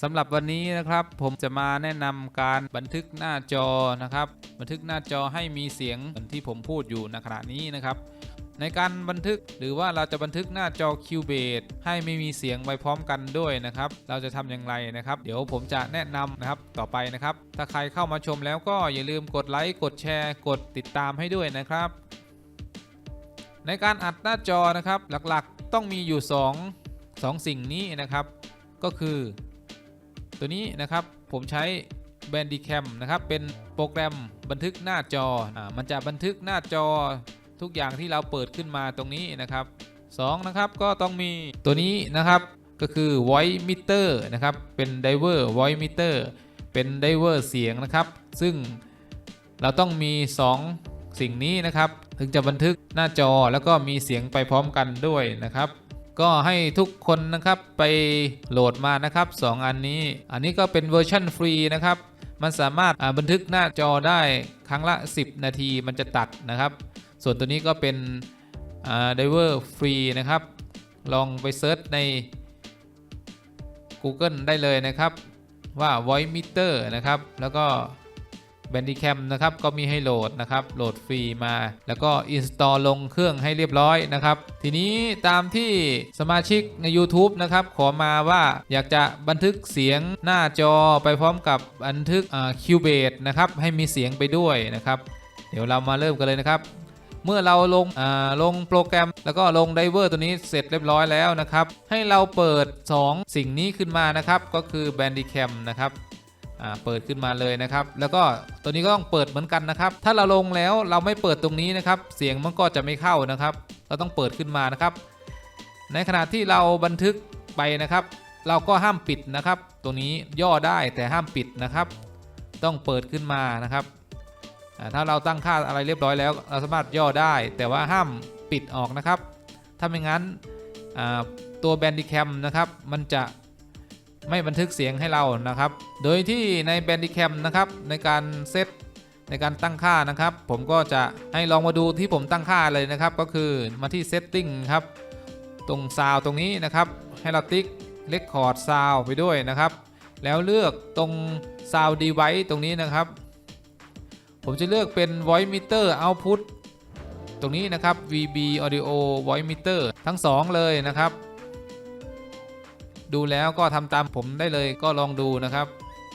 สำหรับวันนี้นะครับผมจะมาแนะนำการบันทึกหน้าจอนะครับ บันทึกหน้าจอให้มีเสียงเหมือนที่ผมพูดอยู่ในขณะนี้นะครับ ในการบันทึกหรือว่าเราจะบันทึกหน้าจอ Cubase ให้ไม่มีเสียงไปพร้อมกันด้วยนะครับ เราจะทำอย่างไรนะครับ เดี๋ยวผมจะแนะนำนะครับต่อไปนะครับ ถ้าใครเข้ามาชมแล้วก็อย่าลืมกดไลค์กดแชร์กดติดตามให้ด้วยนะครับ ในการอัดหน้าจอนะครับหลักๆต้องมีอยู่ 2 2 สิ่งนี้นะครับ ก็คือ ตัวนี้นะครับผมใช้ Bandicam นะครับเป็นโปรแกรมบันทึกหน้าจออ่ามันจะบันทึกหน้าจอทุกอย่างที่เราเปิดขึ้นมาตรงนี้นะครับ2นะครับก็ต้องมีตัวนี้นะครับก็คือ voice meter นะครับเป็น diver voice meter เป็น diver เสียงนะครับ ซึ่งเราต้องมี 2 สิ่งนี้นะครับ ถึงจะบันทึกหน้าจอแล้วก็มีเสียงไปพร้อมกันด้วยนะครับ ก็ให้ทุกคนนะครับไปโหลดมานะครับ 2 อันนี้ อันนี้ก็เป็นเวอร์ชันฟรีนะครับ มันสามารถบันทึกหน้าจอได้ครั้งละ 10 นาทีมันจะตัดนะครับ ส่วนตัวนี้ก็เป็นไดเวอร์ฟรีนะครับ ลองไปเซิร์ชใน Google ได้เลยนะครับว่า voice meter นะครับ แล้วก็ Bandicam นะครับก็มีให้โหลดนะครับโหลดฟรีมา แล้วก็ install ลงเครื่องให้เรียบร้อยนะครับทีนี้ตามที่สมาชิกใน YouTube นะครับขอมาว่าอยากจะบันทึกเสียงหน้าจอไปพร้อมกับบันทึกอ่า Cubase นะครับให้มีเสียงไปด้วยนะครับเดี๋ยวเรามาเริ่มกันเลยนะครับเมื่อเราลงอ่าลงโปรแกรมแล้วก็ลงไดเวอร์ตัวนี้เสร็จเรียบร้อยแล้วนะครับ ให้เราเปิด 2 สิ่งนี้ขึ้นมานะครับ ก็คือ Bandicam นะครับ เปิดขึ้นมาเลยนะครับ แล้วก็ตัวนี้ก็ต้องเปิดเหมือนกันนะครับ ถ้าเราลงแล้วเราไม่เปิดตรงนี้นะครับ เสียงมันก็จะไม่เข้านะครับ เราต้องเปิดขึ้นมานะครับ ในขณะที่เราบันทึกไปนะครับ เราก็ห้ามปิดนะครับ ตรงนี้ย่อได้แต่ห้ามปิดนะครับ ต้องเปิดขึ้นมานะครับถ้าเราตั้งค่าอะไรเรียบร้อยแล้ว เราสามารถย่อได้ แต่ว่าห้ามปิดออกนะครับ ถ้าไม่งั้นตัว Bandicam นะครับ มันจะ ไม่บันทึกเสียงให้เรานะครับ โดยที่ใน Bandicam นะครับในการเซตในการตั้งค่านะครับ ผมก็จะให้ลองมาดูที่ผมตั้งค่าเลยนะครับ ก็คือมาที่ Setting ครับ ตรงซาวตรงนี้นะครับ ให้เราติ๊ก Record Sound ไปด้วยนะครับ แล้วเลือกตรง Sound Device ตรงนี้นะครับ ผมจะเลือกเป็น voice meter output ตรงนี้นะครับ VB audio voice meter ทั้ง 2 เลยนะครับ ดูแล้วก็ทำตามผมได้เลยก็ลองดูนะครับ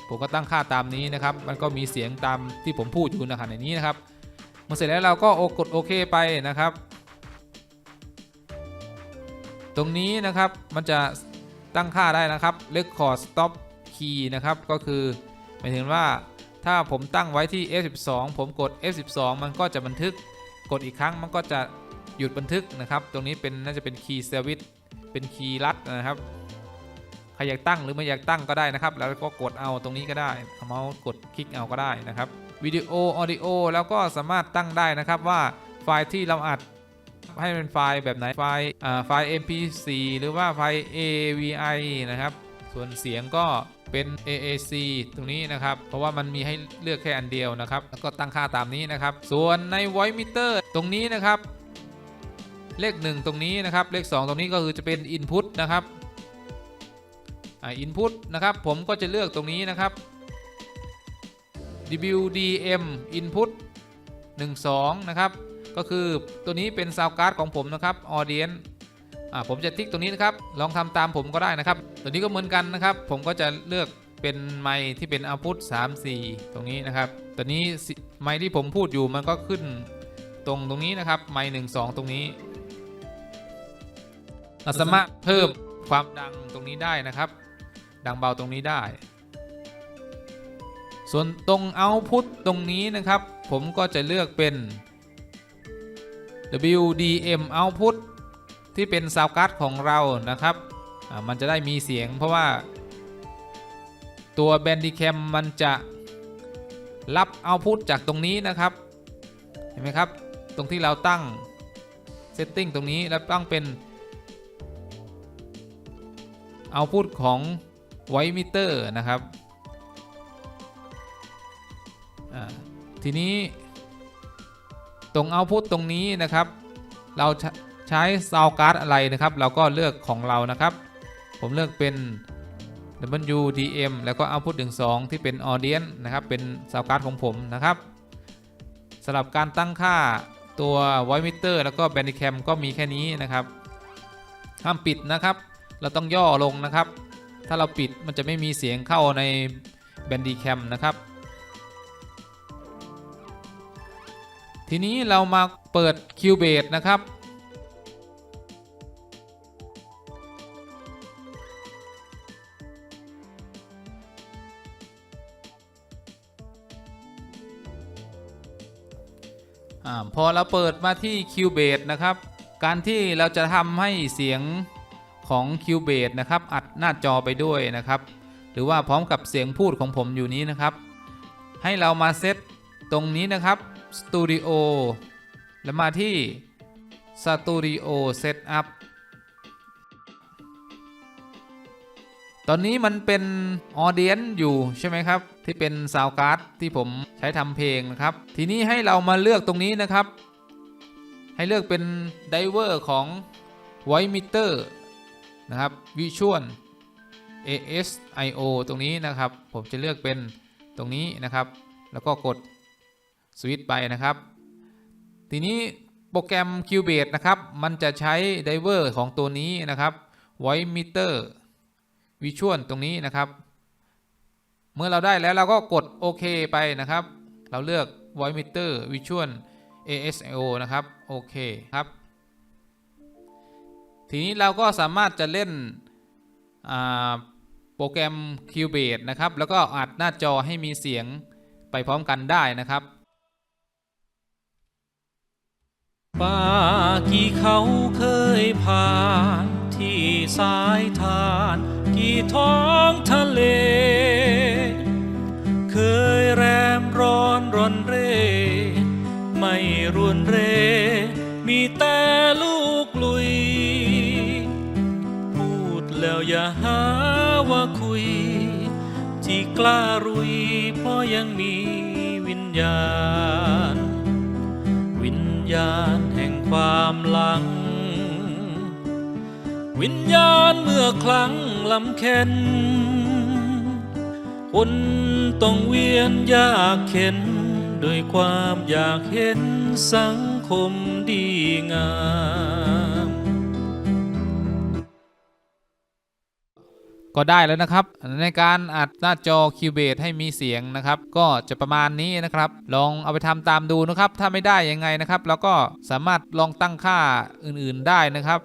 ผมก็ตั้งค่าตามนี้นะครับ มันก็มีเสียงตามที่ผมพูดอยู่นะครับในนี้นะครับเมื่อเสร็จแล้วเราก็กดโอเคไปนะครับ ตรงนี้นะครับมันจะตั้งค่าได้นะครับ record stop key นะครับ ก็คือหมายถึงว่าถ้าผมตั้งไว้ที่ F12 ผมกด F12 มันก็จะบันทึกกดอีกครั้งมันก็จะหยุดบันทึกนะครับ ตรงนี้เป็นน่าจะเป็นคีย์เซอร์วิสเป็นคีย์ลัดนะครับ ใครอยากตั้งหรือไม่อยากตั้งก็ได้นะครับ แล้วก็กดเอาตรงนี้ก็ได้เมาส์กดคลิกเอาก็ได้นะครับวิดีโอออดิโอแล้วก็สามารถตั้งได้นะครับว่าไฟล์ที่เราอัดให้เป็นไฟล์แบบไหนไฟล์อ่าไฟล์ MP4 หรือว่าไฟล์ AVI นะครับ ส่วนเสียงก็เป็น AAC ตรงนี้นะครับ เพราะว่ามันมีให้เลือกแค่อันเดียวนะครับ แล้วก็ตั้งค่าตามนี้นะครับ ส่วนใน voice meter ตรงนี้นะครับ เลข 1 ตรงนี้นะครับ เลข 2 ตรงนี้ก็คือจะเป็น input นะครับ อ่า input นะครับ ผมก็จะเลือกตรงนี้นะครับ WDM input 12 นะครับ ก็คือตัวนี้เป็น sound card ของผมนะครับ audience อ่าผมจะติ๊กตรงนี้นะครับ ลองทำตามผมก็ได้นะครับ ตัวนี้ก็เหมือนกันนะครับ ผมก็จะเลือกเป็นไมค์ที่เป็น output 3 4 ตรงนี้นะครับ ตัวนี้สิไมค์ที่ผมพูดอยู่มันก็ขึ้นตรงตรงนี้นะครับ ไมค์1 2 ตรงนี้เราสามารถเพิ่มความดังตรงนี้ได้นะครับ ดังเบาตรงนี้ได้ ส่วนตรง output ตรงนี้นะครับ ผมก็จะเลือกเป็น WDM output ที่เป็นซาวการ์ดของเรานะครับอ่ามันจะได้มีเสียงเพราะว่า ตัว Bandicam มันจะรับเอาพุตจากตรงนี้นะครับ เห็นไหมครับ ตรงที่เราตั้ง Setting ตรงนี้แล้วตั้งเป็นเอาพุตของ Voice Meter นะครับ ทีนี้ตรงเอาพุตตรงนี้นะครับ เราใช้ซาวการ์ดอะไรนะครับ เราก็เลือกของเรานะครับ ผมเลือกเป็น WDM แล้วก็ Output 12 ที่เป็น Audience นะครับ เป็นซาวการ์ดของผมนะครับสำหรับการตั้งค่าตัว Voice Meter แล้วก็ Bandicam ก็มีแค่นี้นะครับ ห้ามปิดนะครับ เราต้องย่อลงนะครับ ถ้าเราปิดมันจะไม่มีเสียงเข้าใน Bandicam นะครับ ทีนี้เรามาเปิด Cubase นะครับอพอเราเปิดมาที่ Cubase นะครับ การที่เราจะทำให้เสียง ของ Cubase นะครับ อัดหน้าจอไปด้วยนะครับ หรือว่าพร้อมกับเสียงพูดของผมอยู่นี้นะครับ ให้เรามาเซตตรงนี้นะครับ Studio แล้วมาที่ Studio Setup ตอนนี้มันเป็น Audience อยู่ใช่ไหมครับ ที่เป็น Sound Card ที่ผมใช้ทำเพลงนะครับ ทีนี้ให้เรามาเลือกตรงนี้นะครับ ให้เลือกเป็น Driver ของ Voice Meter นะครับ Visual ASIO ตรงนี้นะครับ ผมจะเลือกเป็นตรงนี้นะครับ แล้วก็กดสวิตช์ไปนะครับ ทีนี้โปรแกรม Cubase นะครับ มันจะใช้ Driver ของตัวนี้นะครับ Voice Meter Visual ตรงนี้นะครับ เมื่อเราได้แล้วเราก็กดโอเคไปนะครับ เราเลือก Voice Meter Visual ASIO นะครับ โอเคครับ ทีนี้เราก็สามารถจะเล่นโปรแกรม Cubase นะครับ แล้วก็อัดหน้าจอให้มีเสียงไปพร้อมกันได้นะครับป่ากี่เขาเคยผ่านที่สายทาน กี่ท้องทะเล เคยแรมร้อนรอนเร่ ไม่รวนเร แล้วอย่าหาว่าคุย ที่กล้ารุย เพราะยังมีวิญญาณ วิญญาณแห่งความหลัง วิญญาณเมื่อครั้งลำเค็นคนต้องเวียนยากเข็นโดวยความอยากเห็นสังคมดีงาม ก็ได้แล้วนะครับ ในการอัดหน้าจอคิวเบตให้มีเสียงนะครับ ก็จะประมาณนี้นะครับ ลองเอาไปทำตามดูนะครับ ถ้าไม่ได้ยังไงนะครับ แล้วก็สามารถลองตั้งค่าอื่นๆได้นะครับ